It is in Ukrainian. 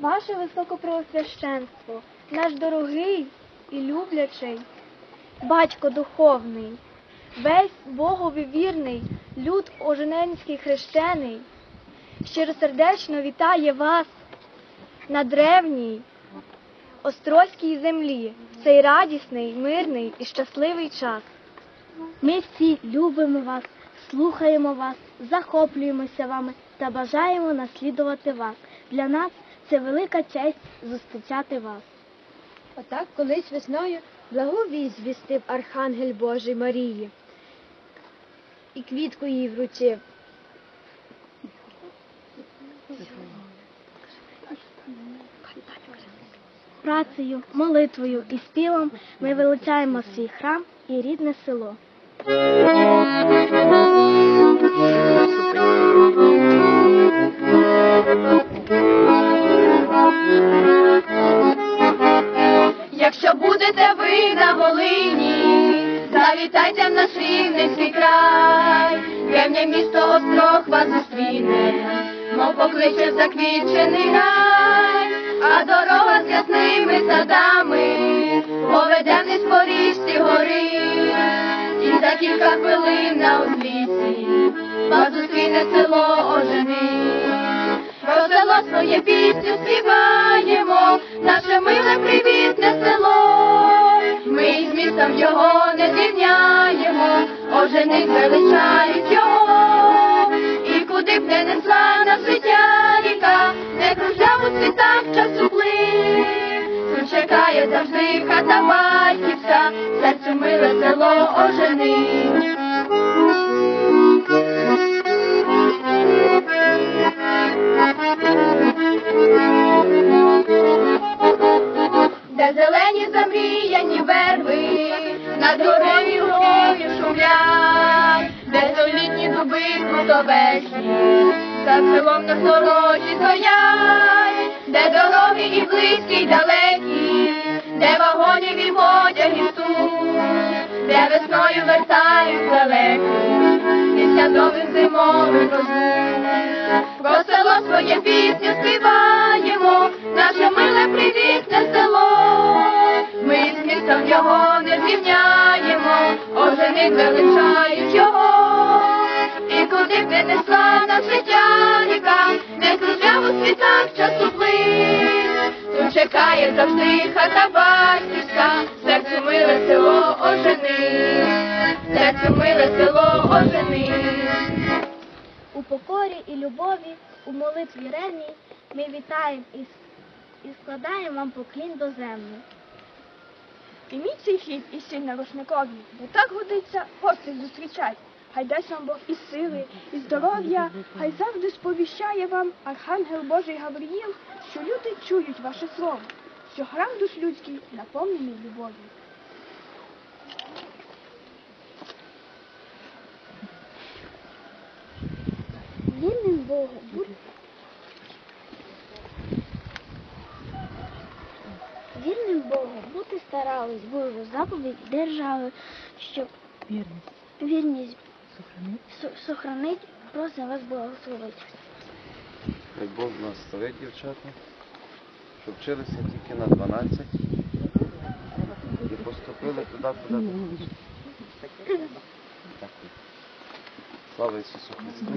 Ваше високопреосвященство, наш дорогий і люблячий, батько духовний, весь Богові вірний, люд ожененський хрещений, щиросердечно вітає вас на древній острозькій землі в цей радісний, мирний і щасливий час. Ми всі любимо вас, слухаємо вас, захоплюємося вами та бажаємо наслідувати вас. Для нас це велика честь зустрічати вас. Отак колись весною благовість звістив Архангель Божий Марії. І квітку їй вручив. Працею, молитвою і співом ми величаємо свій храм і рідне село. Якщо будете ви на Волині, завітайте в наш рівненський край, Древнє місто Острог вас зустріне, мов покличе в заквітчений рай, а дорога з ясними садами кілька хвилин на узліссі вас зустріне село Ожени. Про село своє пісню співаємо, наше миле привітне село. Ми із містом його не зрівняємо, оженик величають його. І куди б не несла на життя ріка, не кружляв у світах часу плив. Тут чекає завжди хата серцю миле село оженик. де зелені замріяні верби, над дорогою горою шумлять, де солідні дуби крутовесні, за селом на сторожі стоять, де дороги і близькі, й далекі, де вагонів і потягів суть, де весною вертають далекі, після довгих зимових розлук. Про село своє пісню співаємо, наше миле привітне село. Ми з містом його не зрівняємо, оженик величають його. І куди б не несла на життя не кружляв у світах часу плин. Тут чекає завжди хата батьківська, покорі і любові, у молитві ревній ми вітаємо і, і складаємо вам поклін до землі. Прийміть цей хід і сильно рушникові, бо так годиться гостей зустрічать. Хай дасть вам Бог і сили, і здоров'я, хай завжди сповіщає вам Архангел Божий Гавриїл, що люди чують ваше слово, що храм душ людський наповнений любов'ю. Вірним Богу, будь... Вірним Богу, бути старались, Божу заповідь держали, щоб Вірність. вірність Сохранить. просимо вас благословити. Хай Бог благословить дівчата, щоб вчилися тільки на 12 і поступили туди, куди. Слава Ісусу Христу!